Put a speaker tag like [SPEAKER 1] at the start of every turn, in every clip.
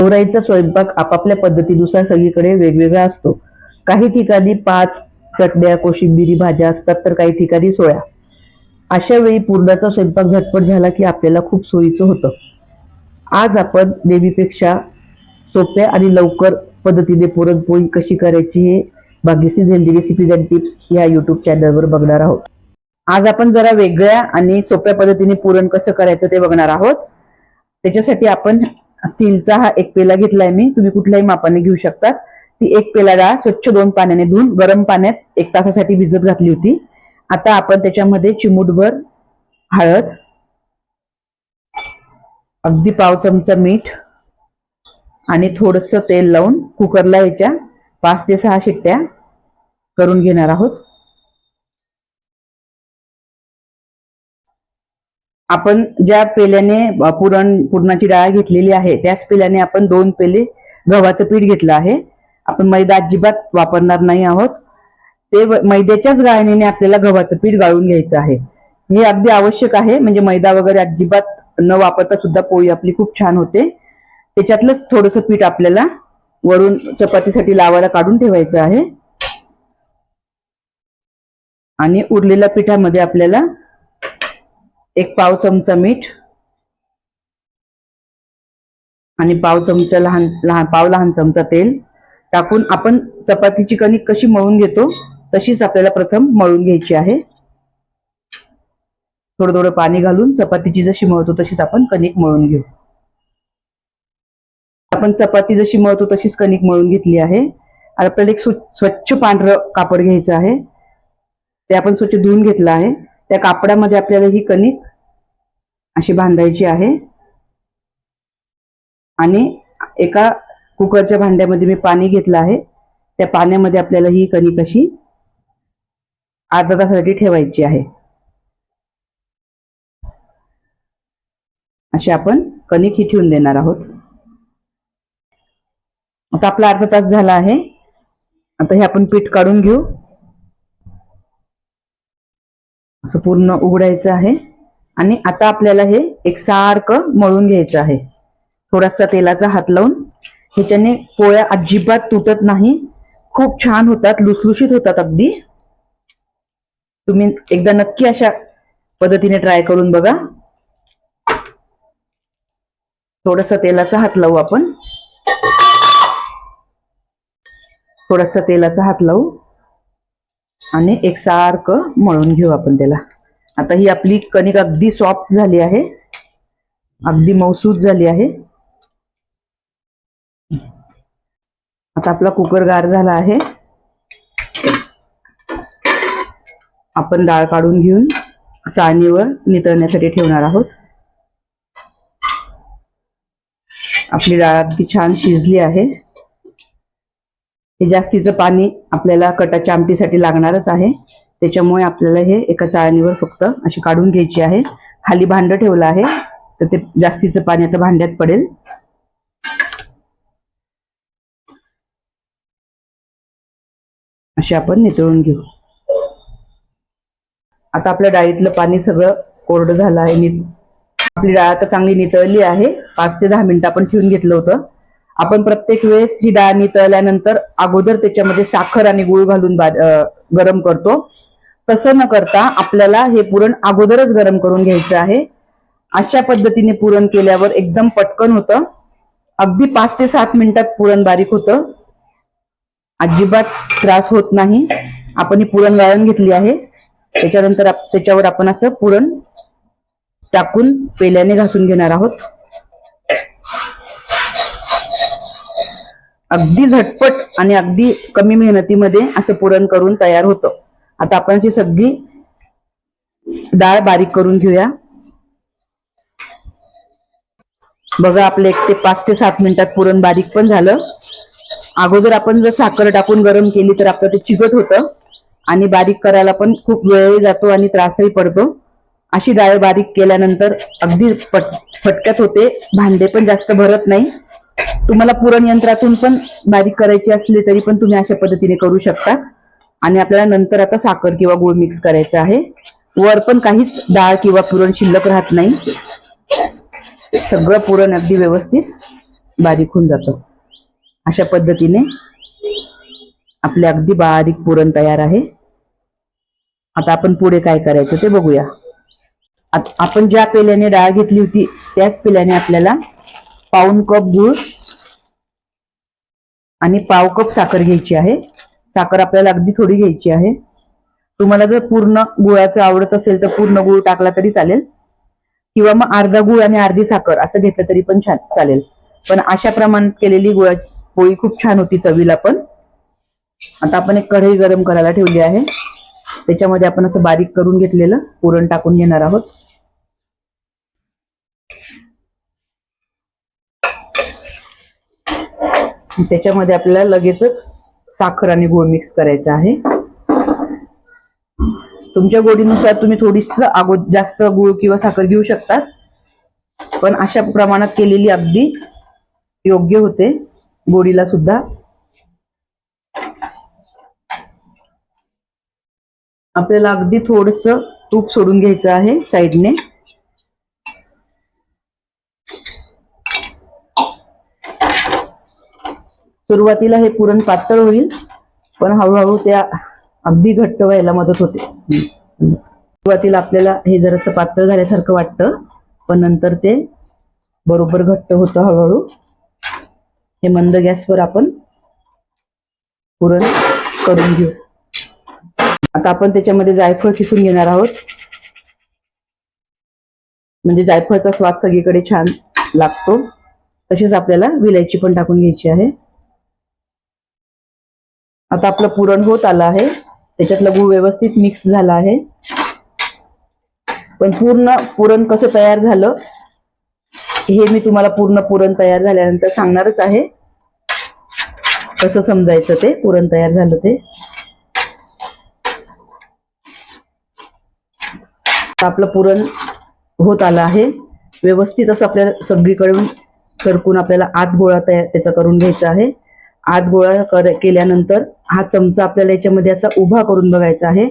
[SPEAKER 1] गौराईचा स्वयंपाक आपापल्या पद्धतीनुसार सगळीकडे वेगवेगळा असतो. काही ठिकाणी पाच चटण्या कोशिंबिरी भाज्या असतात तर काही ठिकाणी सोळ्या अशा वेळी पूर्णाचा स्वयंपाक झटपट झाला की आपल्याला खूप सोयीचं होतं. आज आपण नेहमीपेक्षा सोप्या आणि लवकर पद्धतीने पुरणपोळी कशी करायची हे Bhagyashree healthy recipes and tips या युट्यूब चॅनलवर बघणार आहोत. आज आपण जरा वेगळ्या आणि सोप्या पद्धतीने पुरण कसं करायचं ते बघणार आहोत. त्याच्यासाठी आपण स्टीलचा हा एक पेला घेतलाय मी. तुम्ही कुठल्याही मापाने घेऊ शकता. ती एक पेला डाळ स्वच्छ दोन पाण्याने धुवून गरम पाण्यात एक तासासाठी भिजत घातली होती. आता आपण त्याच्यामध्ये चिमूटभर हळद अगदी पाव चमचा मीठ आणि थोडस तेल लावून कुकरला याच्या पाच ते सहा शिट्ट्या करून घेणार आहोत. आपण ज्या पेल्याने पुरण पुरणाची डाळ घेतलेली आहे त्याच पेल्याने आपण दोन पेले गव्हाचं पीठ घेतलं आहे. आपण मैदा अजिबात वापरणार नाही आहोत. ते मैद्याच्याच गाळणीने आपल्याला गव्हाचं पीठ गाळून घ्यायचं आहे. हे अगदी आवश्यक आहे म्हणजे मैदा वगैरे अजिबात न वापरता सुद्धा पोळी आपली खूप छान होते. त्याच्यातलंच थोडंसं पीठ आपल्याला वरून चपातीसाठी लावायला काढून ठेवायचं आहे. आणि उरलेल्या पिठामध्ये आपल्याला एक पाव चमचा मीठ आणि पाव चमचा लहान लहान पाव लहान चमचा तेल. टाकून आपण चपातीची कणिक कशी मळून घेतो तशीच आपल्याला प्रथम मळून घ्यायची आहे. थोडं थोडं पाणी घालून चपातीची जशी मळतो तशीच आपण कणिक मळून घेऊ. आपण चपाती जशी मळतो तशीच कणिक मळून घेतली आहे. आपल्याला एक स्वच्छ पांढरं कापड घ्यायचं आहे. ते आपण स्वच्छ धुवून घेतलं आहे. त्या कापडामध्ये आपल्याला ही कणिक अशी बांधायची आहे. आणि एका कुकरच्या भांड्यामध्ये मी पाणी घेतलं आहे. त्या पाण्यामध्ये आपल्याला ही कणिक अशी अर्धा तासासाठी ठेवायची आहे. अशी आपण कणिक ही ठेवून देणार आहोत. आता आपला अर्धा तास झाला आहे. आता हे आपण पीठ काढून घेऊ. असं पूर्ण उघडायचं आहे. आणि आता आपल्याला हे एक सारखं मळून घ्यायचं आहे. थोडासा तेलाचा हात लावून. ह्याच्याने पोळ्या अजिबात तुटत नाही. खूप छान होतात लुसलुशीत होतात अगदी. तुम्ही एकदा नक्की अशा पद्धतीने ट्राय करून बघा. थोडस तेलाचा हात लावू आपण. थोडासा तेलाचा हात लावू. आणि एक सारखं मळून घेऊ आपण त्याला. आता ही आपली कणिक अगदी सॉफ्ट झाली आहे. अगदी मौसूद झाली आहे. आता आपला कुकर गार झाला आहे. आपण डाळ काढून घेऊन चाळणीवर नितळण्यासाठी ठेवणार आहोत. आपली डाळ अगदी छान शिजली आहे. हे जास्तीचं पाणी आपल्याला कटाच्या आमटीसाठी लागणारच आहे. त्याच्यामुळे आपल्याला हे एका चाळणीवर फक्त अशी काढून घ्यायची आहे. खाली भांड ठेवलं आहे तर ते जास्तीचं पाणी आता भांड्यात पडेल. अशी आपण नितळून घेऊ. आता आपल्या डाळीतलं पाणी सगळं कोरडं झालं आहे नीट. आपली डाळ आता चांगली नितळली आहे. पाच ते दहा मिनिटं आपण ठेवून घेतलं होतं. आपण प्रत्येक वेळेस ही डाळ नितळल्यानंतर अगोदर त्याच्यामध्ये साखर आणि गुळ घालून गरम करतो. तसं न करता आपल्याला हे पुरण अगोदरच गरम करून घ्यायचं आहे. अशा पद्धतीने पुरण केल्यावर एकदम पटकन होतं. अगदी पाच ते सात मिनिटात पुरण बारीक होतं. अजिबात त्रास होत नाही. आपण ही पुरण गाळून घेतली आहे. त्याच्यानंतर त्याच्यावर आपण असं पुरण टाकून पेल्याने घासून घेणार आहोत. अगदी झटपट आणि अगदी कमी मेहनतीमध्ये असं पुरण करून तयार होतं. आता आपण ही सगळी डाळ बारीक करून घेऊया. बघा आपले एक ते पाच ते सात मिनिटात पुरण बारीक पण झालं. अगोदर आपण जर साखर टाकून गरम केली तर आपलं ते चिकट होतं आणि बारीक करायला पण खूप वेळही जातो आणि त्रासही पडतो. अशी डाळ बारीक केल्यानंतर अगदी पट फटक्यात होते. भांडे पण जास्त भरत नाही. तुम्हाला पुरण यंत्रातून पण बारीक करायची असली तरी पण तुम्ही अशा पद्धतीने करू शकता आणि आपल्याला नंतर आता साखर किंवा गुळ मिक्स करायचं आहे. वर पण काहीच डाळ किंवा पुरण शिल्लक राहत नाही. सगळं पुरण अगदी व्यवस्थित बारीक होऊन जातं. अशा पद्धतीने आपले अगदी बारीक पुरण तयार आहे. आता आपण पुढे काय करायचं ते बघूया. आपण ज्या पेल्याने डाळ घेतली होती त्याच पेल्याने आपल्याला पाऊन कप गूळ आणि पाव कप साखर घ्यायची आहे. साखर आपल्याला अगदी थोडी घ्यायची आहे. तुम्हाला जर पूर्ण गुळाचं आवडत असेल तर पूर्ण गुळ टाकला तरी चालेल. किंवा मग अर्धा गुळ आणि अर्धी साखर असं घेतलं तरी पण छान चालेल. पण अशा प्रमाणात केलेली गुळा पोळी खूप छान होती चवीला पण. आता आपण एक कढई गरम करायला ठेवली आहे. त्याच्यामध्ये आपण असं बारीक करून घेतलेलं पुरण टाकून घेणार आहोत. त्याच्यामध्ये आपल्याला लगेचच साखर आणि गुळ मिक्स करायचा आहे. तुमच्या गोडीनुसार तुम्ही थोडीस अगो जास्त गुळ किंवा साखर घेऊ शकतात. पण अशा प्रमाणात केलेली अगदी योग्य होते. गोडीला सुद्धा. आपल्याला अगदी थोडस तूप सोडून घ्यायचं आहे साईडने. सुरुवातीला हे पुरण पातळ होईल पण हळूहळू त्या अगदी घट्ट व्हायला मदत होते. सुरुवातीला आपल्याला हे जरासं पातळ झाल्यासारखं वाटतं पण नंतर ते बरोबर घट्ट होतं हळूहळू. हे मंद गॅसवर आपण पुरण करून घेऊ. आता आपण त्याच्यामध्ये जायफळ किसून घेणार आहोत. म्हणजे जायफळचा स्वाद सगळीकडे छान लागतो. तसेच आपल्याला विलायची पण टाकून घ्यायची आहे. आता आपलं पुरण होत आलं आहे. त्याच्यातलं गूळ व्यवस्थित मिक्स झाला आहे. पण पूर्ण पुरण कसं तयार झालं हे मी तुम्हाला पूर्ण पुरण तयार झाल्यानंतर सांगणारच आहे. कसं समजायचं ते पुरण तयार झालं ते. आपलं पुरण होत आलं आहे. व्यवस्थित असं आपल्याला सगळीकडून सरकून आपल्याला आत गोळा तयार त्याचा करून घ्यायचा आहे. आत गोळा कर केल्यानंतर हा चमचा आपल्याला याच्यामध्ये असा उभा करून बघायचा आहे.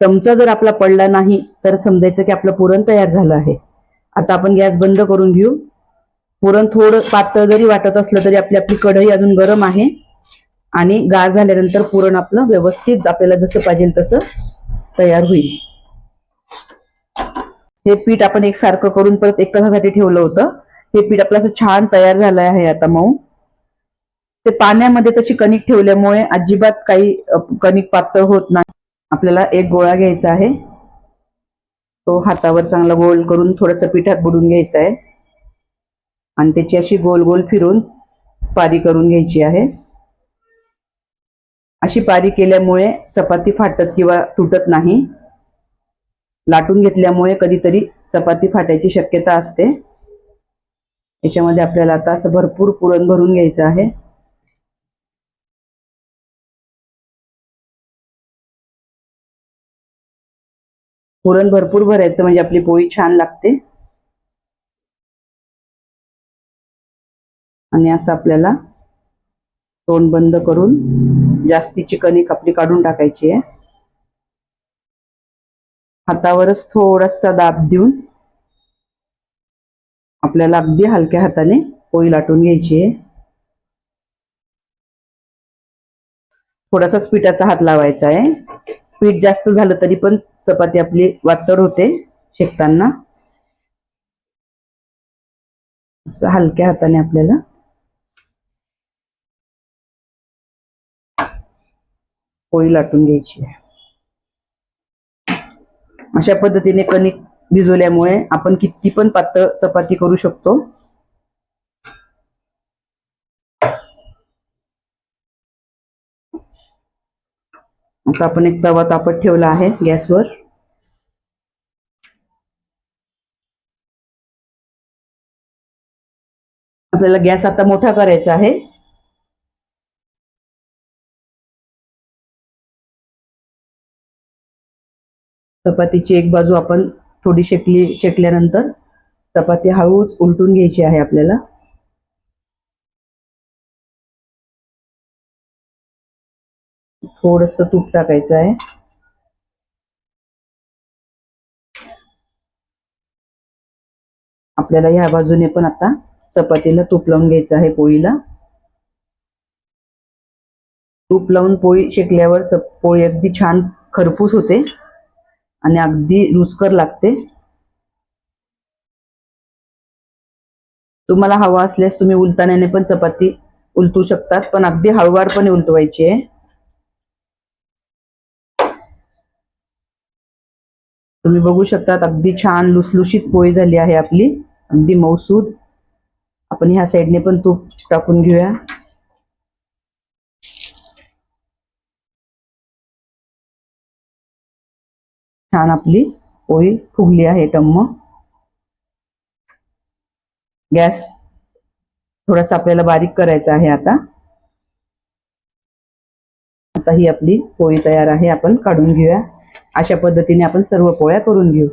[SPEAKER 1] चमचा जर आपला पडला नाही तर समजायचं की आपलं पुरण तयार झालं आहे. आता आपण गॅस बंद करून घेऊ. पुरण थोडं पातळ जरी वाटत असलं तरी आपली आपली कढई अजून गरम आहे. आणि गार झाल्यानंतर पुरण आपलं व्यवस्थित आपल्याला जसं पाहिजे तसं तयार होईल. हे पीठ आपण एकसारखं करून परत एक तासासाठी ठेवलं होतं. हे पीठ आपलं असं छान तयार झालं आहे आता मऊ. ते पाण्यामध्ये तशी कणिक ठेवल्यामुळे अजिबात काही कणिक पातळ होत नाही. आपल्याला एक गोळा घ्यायचा आहे. तो हातावर चांगला गोल करून थोडस पिठात बुडून घ्यायचा आहे. आणि त्याची अशी गोल गोल फिरून पारी करून घ्यायची आहे. अशी पारी केल्यामुळे चपाती फाटत किंवा तुटत नाही. लाटून घेतल्यामुळे कधीतरी चपाती फाटायची शक्यता असते. याच्यामध्ये आपल्याला आता असं भरपूर पुरण भरून घ्यायचं आहे. पुरण भरपूर भरायचं म्हणजे आपली पोळी छान लागते. आणि असं आपल्याला तोंड बंद करून जास्तीची कणिक आपली काढून टाकायची आहे. हातावरच थोडासा दाब देऊन आपल्याला अगदी हलक्या हाताने पोळी लाटून घ्यायची आहे. थोडासा पिठाचा हात लावायचा आहे. पीठ जास्त झालं तरी पण चपाती आपली वातड होते शेकताना. असं हलक्या हाताने आपल्याला. पोळी लाटून घ्यायची आहे. अशा पद्धतीने कणिक भिजवल्यामुळे आपण किती पण पातळ चपाती करू शकतो. आता आपण एक तवा तापत ठेवला आहे गॅसवर. आपल्याला गॅस आता मोठा करायचा आहे. चपातीची एक बाजू आपण थोडी शेकली शेकल्यानंतर चपाती हळूच उलटून घ्यायची आहे आपल्याला. थोडस तूप टाकायचं आहे. आपल्याला ह्या बाजूने पण आता चपातीला तूप लावून घ्यायचं आहे पोळीला. तूप लावून पोळी शेकल्यावर पोळी अगदी छान खरपूस होते आणि अगदी रुचकर लागते. तुम्हाला हवा असल्यास तुम्ही उलताण्याने पण चपाती उलटू शकतात पण अगदी हळूवारपणे उलटवायची आहे. तुम्ही बघू शकतात अगदी छान लुसलुशीत पोळी झाली आहे आपली अगदी मौसूद आपण ह्या साईडने पण तूप टाकून घेऊया. छान आपली पोळी फुगली आहे टम्म. गॅस थोडासा आपल्याला बारीक करायचा आहे आता. आता ही आपली पोळी तयार आहे आपण काढून घेऊया. अशा पद्धतीने आपण सर्व पोळ्या करून घेऊ.